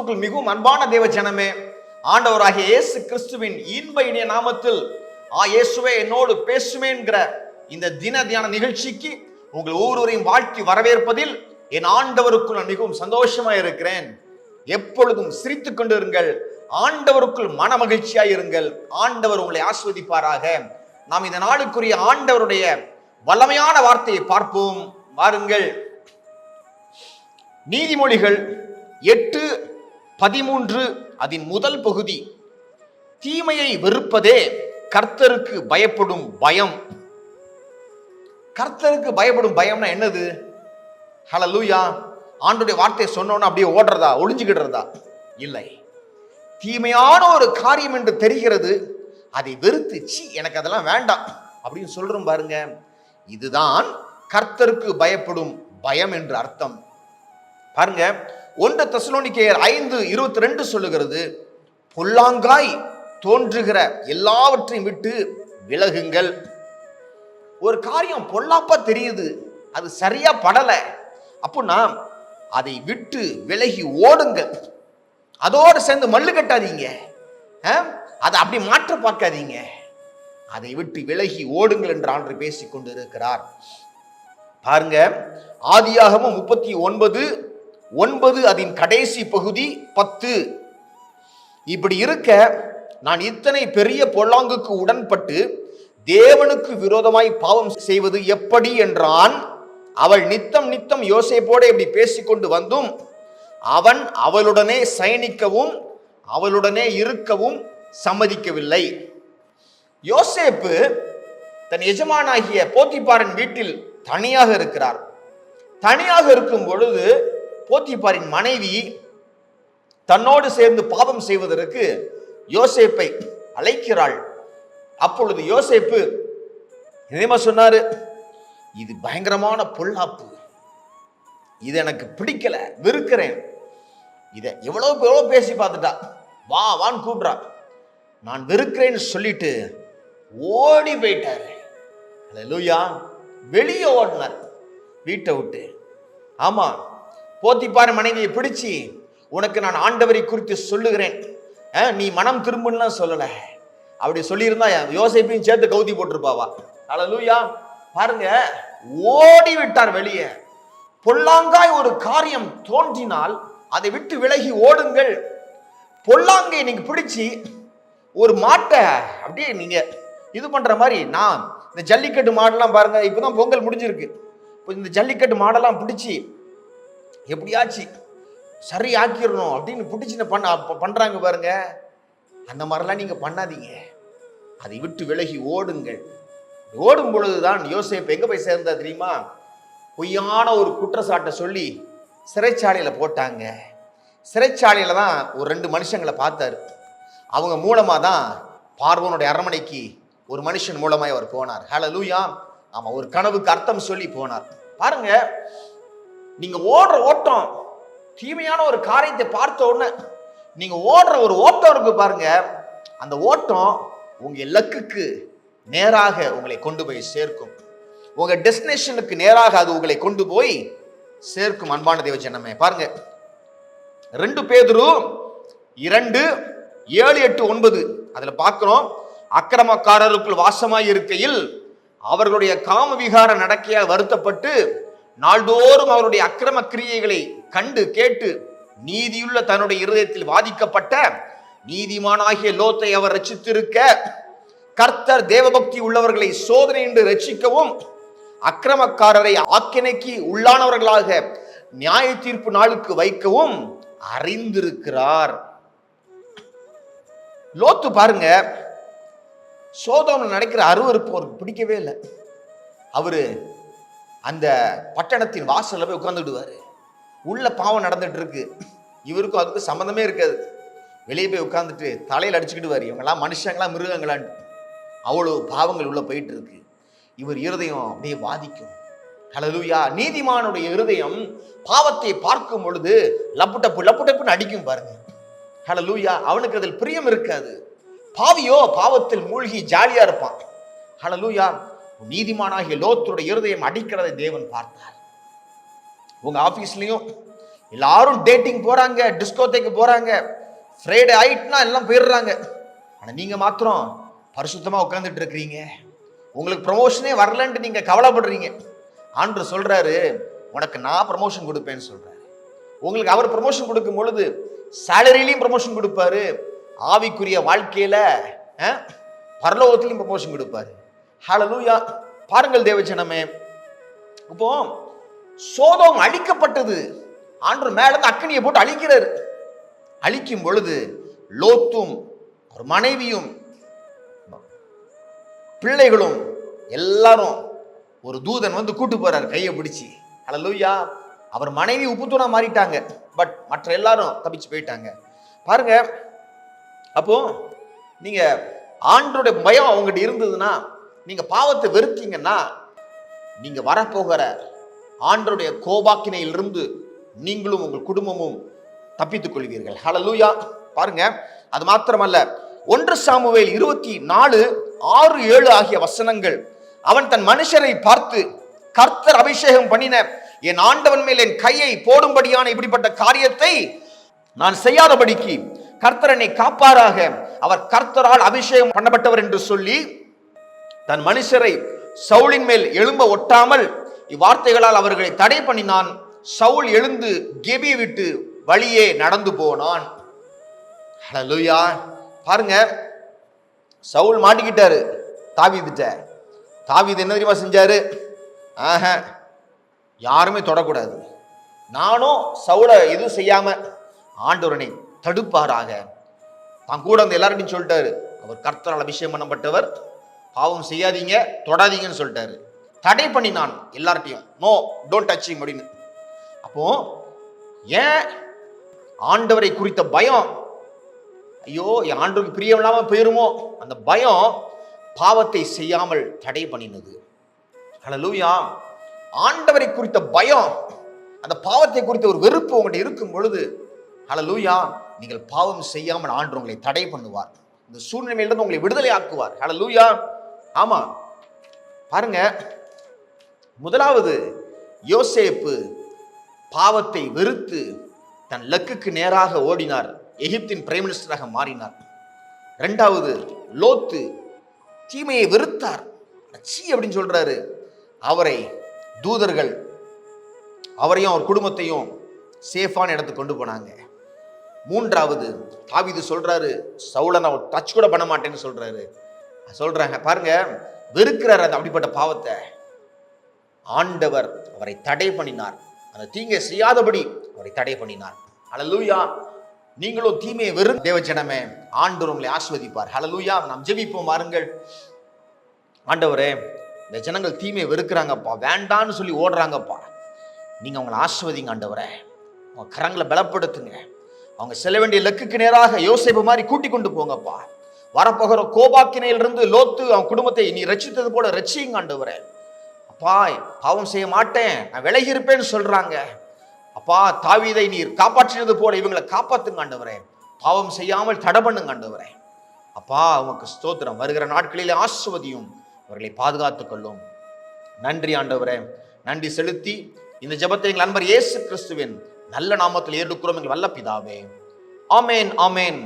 கிறிஸ்துவுக்குள் மிகவும் அன்பான தேவ ஜனமே ஆண்டவராகிய இயேசு கிறிஸ்துவின் இன்ப இனிய நாமத்தில் ஆ இயேசுவே என்னோடு பேசுமேங்கிற இந்த தின தியான நிகழ்ச்சிக்கு உங்கள் ஒவ்வொருவரையும் வாழ்த்தி வரவேற்பதில் என் ஆண்டவருக்குள் நான் மிகவும் சந்தோஷமா இருக்கிறேன். எப்பொழுதும் சிரித்துக் கொண்டிருங்கள். ஆண்டவருக்குள் மன மகிழ்ச்சியாய் இருங்கள். ஆண்டவர் உங்களை ஆஸ்வதிப்பாராக. நாம் இந்த நாளுக்குரிய ஆண்டவருடைய வல்லமையான வார்த்தையை பார்ப்போம். வாருங்கள். நீதிமொழிகள் எட்டு பதிமூன்று அதன் முதல் பகுதி. தீமையை வெறுப்பதே கர்த்தருக்கு பயப்படும் பயம். கர்த்தருக்கு பயப்படும் பயம்னா என்னது? ஹலலூயா ஆண்டுடைய வார்த்தையை சொன்னோன்னு அப்படியே ஓடுறதா ஒளிஞ்சுக்கிடுறதா இல்லை. தீமையான ஒரு காரியம் என்று தெரிகிறது. அதை வெறுத்து சி எனக்கு அதெல்லாம் வேண்டாம். அப்படின்னு சொல்றோம் பாருங்க. இதுதான் கர்த்தருக்கு பயப்படும் பயம் என்று அர்த்தம். பாருங்க ஒன்று தெசலோனிக்கேயர் ஐந்து இருபத்தி ரெண்டு சொல்லுகிறது பொல்லாங்காய் தோன்றுகிற எல்லாவற்றையும் விட்டு விலகுங்கள். ஒரு காரியம் பொல்லாப்பா தெரியுது அது சரியா படலை. அப்படின்னா அதை விட்டு விலகி ஓடுங்கள். அதோடு சேர்ந்து மல்லு கட்டாதீங்க. அதை அப்படி மாற்ற பார்க்காதீங்க. அதை விட்டு விலகி ஓடுங்கள் என்று ஆண்டு பேசிக் கொண்டிருக்கிறார். பாருங்க ஆதியாகமும் முப்பத்தி ஒன்பது ஒன்பது அதன் கடைசி பகுதி பத்து. இப்படி இருக்க நான் இத்தனை பெரிய பொல்லாங்குக்கு உடன்பட்டு தேவனுக்கு விரோதமாய் பாவம் செய்வது எப்படி என்றான். அவள் நித்தம் நித்தம் யோசைப்போட இப்படி பேசிக்கொண்டு வந்தும் அவன் அவளுடனே சயனிக்கவும் அவளுடனே இருக்கவும் சம்மதிக்கவில்லை. யோசேப்பு தன் எஜமானாகிய போத்திபாரின் வீட்டில் தனியாக இருக்கிறார். தனியாக இருக்கும் பொழுது போத்திபாரின் மனைவி தன்னோடு சேர்ந்து பாவம் செய்வதற்கு யோசேப்பை அழைக்கிறாள். அப்பொழுது யோசேப்பு என்னமா சொன்னாரு? இது பயங்கரமான பொல்லாப்பு. இது எனக்கு பிடிக்கல வெறுக்கிறேன். இதை எவ்வளோ எவ்வளோ பேசி பார்த்துட்டா. வா வான்னு கூப்பிட்றா. நான் வெறுக்கிறேன்னு சொல்லிட்டு ஓடி போயிட்டாரு. லூயா வெளியே ஓடினார். வீட்டை விட்டு. ஆமாம் போத்திப்பாரு மனைவியை பிடிச்சி உனக்கு நான் ஆண்டவரை குறித்து சொல்லுகிறேன். நீ மனம் திரும்புன்னுலாம் சொல்லல. அப்படி சொல்லியிருந்தா யோசிப்பையும் சேர்த்து கவுத்தி போட்டிருப்பாவா. லூயா பாருங்க ஓடி விட்டார் வெளியே. பொல்லாங்காய் ஒரு காரியம் தோன்றினால் அதை விட்டு விலகி ஓடுங்கள். பொல்லாங்கை நீங்க பிடிச்சி ஒரு மாட்டை அப்படியே நீங்க இது பண்ற மாதிரி நான் இந்த ஜல்லிக்கட்டு மாடெல்லாம் பாருங்க இப்பதான் பொங்கல் முடிஞ்சிருக்கு. இப்போ இந்த ஜல்லிக்கட்டு மாடெல்லாம் பிடிச்சி எப்படியாச்சு சரி ஆக்கிடணும் அப்படின்னு பிடிச்சி பண்ண பண்ணுறாங்க பாருங்க. அந்த மாதிரிலாம் நீங்கள் பண்ணாதீங்க. அதை விட்டு விலகி ஓடுங்கள். ஓடும் பொழுதுதான் யோசிப்பு எங்கே போய் சேர்ந்தா தெரியுமா? பொய்யான ஒரு குற்றச்சாட்டை சொல்லி சிறைச்சாலையில் போட்டாங்க. சிறைச்சாலையில் தான் ஒரு ரெண்டு மனுஷங்களை பார்த்தாரு. அவங்க மூலமாக தான் பார்வனுடைய அரண்மனைக்கு ஒரு மனுஷன் மூலமாக அவர் போனார். ஹலோ லூயா ஆமாம் ஒரு கனவுக்கு அர்த்தம் சொல்லி போனார். பாருங்க நீங்க ஓடுற ஓட்டம் தீமையான ஒரு காரியத்தை பார்த்த உடனே நீங்க ஓடுற ஒரு ஓட்டம் இருக்கு பாருங்க. அந்த ஓட்டம் உங்க இலக்குக்கு நேராக உங்களை கொண்டு போய் சேர்க்கும். உங்க டெஸ்டினேஷனுக்கு நேராக அது உங்களை கொண்டு போய் சேர்க்கும் அன்பான தேவ ஜனமே. பாருங்க. ரெண்டு பேதுரு இரண்டு ஏழு எட்டு ஒன்பது. அதுல பார்க்கிறோம். அக்கிரமக்காரருக்குள் வாசமாய் இருக்கையில் அவர்களுடைய காம விகார நடக்கையால் வருத்தப்பட்டு நாள்தோறும் அவருடைய அக்கிரம கிரியைகளை கண்டு கேட்டு நீதியுள்ள தன்னுடைய இருதயத்தில் வாதிக்கப்பட்ட நீதிமானாகிய லோத்தை அவர் ரச்சித்திருக்க கர்த்தர் தேவபக்தி உள்ளவர்களை சோதனை என்று ரட்சிக்கவும் அக்கிரமக்காரரை ஆக்கினைக்கு உள்ளானவர்களாக நியாய தீர்ப்பு நாளுக்கு வைக்கவும் அறிந்திருக்கிறார். லோத்து பாருங்க சோதோம்ல நடக்கிற அருவருப்பு அவருக்கு பிடிக்கவே இல்லை. அவரு அந்த பட்டணத்தின் வாசலில் போய் உட்காந்துடுவார் உள்ள பாவம் நடந்துட்டு இருக்கு இவருக்கும் அதுக்கு சம்மந்தமே இருக்காது. வெளியே போய் உட்காந்துட்டு தலையில் அடிச்சுக்கிடுவார். இவங்கெல்லாம் மனுஷங்களா மிருகங்களான்ட்டு. அவ்வளோ பாவங்கள் உள்ளே போயிட்டு இருக்கு இவர் இருதயம் அப்படியே வாதிக்கும். ஹalleluya நீதிமானுடைய இருதயம் பாவத்தை பார்க்கும் பொழுது லப்பு டப்பு லப்பு டப்புன்னு அடிக்கும் பாருங்க. ஹalleluya அவனுக்கு அதில் பிரியம் இருக்காது. பாவியோ பாவத்தில் மூழ்கி ஜாலியாக இருப்பான். ஹalleluya நீதிமானாகிய லோத்துடைய இருதயம் அடிக்கிறதை தேவன் பார்த்தார். உங்க ஆபீஸ்லயும் எல்லாரும் டேட்டிங் போறாங்க டிஸ்கோத்தேக்கு போறாங்க ஃப்ரைடே ஆயிட்டுனா எல்லாம் போயிடுறாங்க. ஆனா நீங்க மாத்திரம் பரிசுத்தமா உட்காந்துட்டு இருக்கிறீங்க. உங்களுக்கு ப்ரமோஷனே வரலன்ட்டு நீங்க கவலைப்படுறீங்க. ஆண்டு சொல்றாரு உனக்கு நான் ப்ரமோஷன் கொடுப்பேன்னு சொல்றாரு. உங்களுக்கு அவர் ப்ரமோஷன் கொடுக்கும் பொழுது சேலரிலையும் ப்ரமோஷன் கொடுப்பாரு. ஆவிக்குரிய வாழ்க்கையில பரலோகத்திலையும் ப்ரமோஷன் கொடுப்பாரு. ஹலலூயா பாருங்கள் தேவஜனமே இப்போ சோதோம் அழிக்கப்பட்டது. ஆண்டு மேலே அக்கனியை போட்டு அழிக்கிறார். அழிக்கும் பொழுது லோத்தும் ஒரு மனைவியும் பிள்ளைகளும் எல்லாரும் ஒரு தூதன் வந்து கூட்டு போறாரு கையை பிடிச்சி. ஹalleluya அவர் மனைவி உப்புத்தூணா மாறிட்டாங்க. பட் மற்ற எல்லாரும் தப்பிச்சு போயிட்டாங்க. பாருங்க அப்போ நீங்க ஆண்டோட பயம் அவங்ககிட்ட இருந்ததுன்னா நீங்க பாவத்தை வெறுத்தீங்கன்னா நீங்க வரப்போகிற ஆண்டருடைய கோபாக்கினையிலிருந்து நீங்களும் உங்கள் குடும்பமும் தப்பித்துக் கொள்வீர்கள். ஹலலூயா பாருங்க அது மாத்திரமல்ல ஒன்று சாமுவேல் இருபத்தி நாலு ஆறு ஏழு ஆகிய வசனங்கள். அவன் தன் மனுஷரை பார்த்து கர்த்தர் அபிஷேகம் பண்ணின என் ஆண்டவன் மேல் என் கையை போடும்படியான இப்படிப்பட்ட காரியத்தை நான் செய்யாதபடிக்கு கர்த்தர் என்னை காப்பாராக. அவர் கர்த்தரால் அபிஷேகம் பண்ணப்பட்டவர் என்று சொல்லி தன் மனுஷரை சவுலின் மேல் எழும்ப ஒட்டாமல் இவ்வார்த்தைகளால் அவர்களை தடை பண்ணினான். சவுல் எழுந்து கெபியை விட்டு வழியே நடந்து போனான். ஹalleluya. பாருங்க சவுல் மாட்டிக்கிட்டாரு தாவீதுட்ட தாவீது என்ன தெரியுமா செஞ்சாரு? ஆஹ யாருமே தொடக்கூடாது. நானும் சவுலை எதுவும் செய்யாம ஆண்டவரனை தடுப்பாராக. தான் கூட வந்து எல்லார்ட்டையும் சொல்லிட்டாரு. அவர் கர்த்தரால் அபிஷேகம் பண்ணப்பட்டவர். பாவம் செய்யாதீங்க தொடாதீங்கன்னு சொல்லிட்டாரு. தடை பண்ணினான் எல்லார்ட்டையும் நோ டோன்ட் டச் அப்படின்னு. அப்போ ஏன் ஆண்டவரை குறித்த பயம்? ஐயோ என் ஆண்டவருக்கு பிரியம் இல்லாம போயிருமோ? அந்த பயம் பாவத்தை செய்யாமல் தடை பண்ணினது. ஹலலூயா ஆண்டவரை குறித்த பயம் அந்த பாவத்தை குறித்த ஒரு வெறுப்பு உங்கள்கிட்ட இருக்கும் பொழுது ஹலலூயா நீங்கள் பாவம் செய்யாமல் ஆண்டு உங்களை தடை பண்ணுவார். இந்த சூழ்நிலையிலிருந்து உங்களை விடுதலை ஆக்குவார் ஹalleluya ஆமா. பாருங்க. முதலாவது யோசேப்பு பாவத்தை வெறுத்து தன் லக்குக்கு நேராக ஓடினார். எகிப்தின் பிரைம் மினிஸ்டராக மாறினார். ரெண்டாவது லோத்து தீமையை வெறுத்தார். சீ அப்படின்னு சொல்றாரு. அவரை தூதர்கள் அவரையும் அவர் குடும்பத்தையும் சேஃபான இடத்துக்கு கொண்டு போனாங்க. மூன்றாவது தாவிது சொல்றாரு சவுலை நான் டச் கூட பண்ண மாட்டேன்னு சொல்றாரு. சொல்றாங்க. பாருங்க வெறுக்கிறார் அந்த அப்படிப்பட்ட பாவத்தை. ஆண்டவர் அவரை தடை பண்ணினார். அந்த தீங்கை செய்யாதபடி அவரை தடை பண்ணினார். ஹalleluya. நீங்களும் தீமையை வெறும் தேவஜனமே ஆண்டவர் உங்களை ஆஸ்வதிப்பார் ஹலலூயா நாம் ஜெபிப்போம் வாருங்கள். ஆண்டவரே இந்த ஜனங்கள் தீமையை வெறுக்கிறாங்கப்பா வேண்டான்னு சொல்லி ஓடுறாங்கப்பா. நீங்கள் அவங்களை ஆஸ்வதிங்க ஆண்டவரே. அவங்க கரங்களை பலப்படுத்துங்க. அவங்க செல்ல வேண்டிய லக்குக்கு நேராக யோசிப்பு மாதிரி கூட்டி கொண்டு போங்கப்பா. வரப்போகிற கோபாக்கினையிலிருந்து லோத்து அவன் குடும்பத்தை நீ ரச்சித்தது போல ரட்சிங்க ஆண்டவரே. அப்பா பாவம் செய்ய மாட்டேன். நான் விலகி இருப்பேன்னு சொல்றாங்க. அப்பா தாவீதை நீர் காப்பாற்றினது போல இவங்களை காப்பாத்துங்க ஆண்டவரே. பாவம் செய்யாமல் தடை பண்ணுங்க ஆண்டவரே. அப்பா உமக்கு ஸ்தோத்திரம். வருகிற நாட்களிலே ஆசுவதியும் அவர்களை பாதுகாத்துக் கொள்ளும். நன்றி ஆண்டவரே. நன்றி செலுத்தி இந்த ஜெபத்தை எங்கள் அன்பர் இயேசு கிறிஸ்துவின் நல்ல நாமத்தில் ஏற்றுக்கிறோம் எங்கள் வல்ல பிதாவே ஆமேன் ஆமேன்.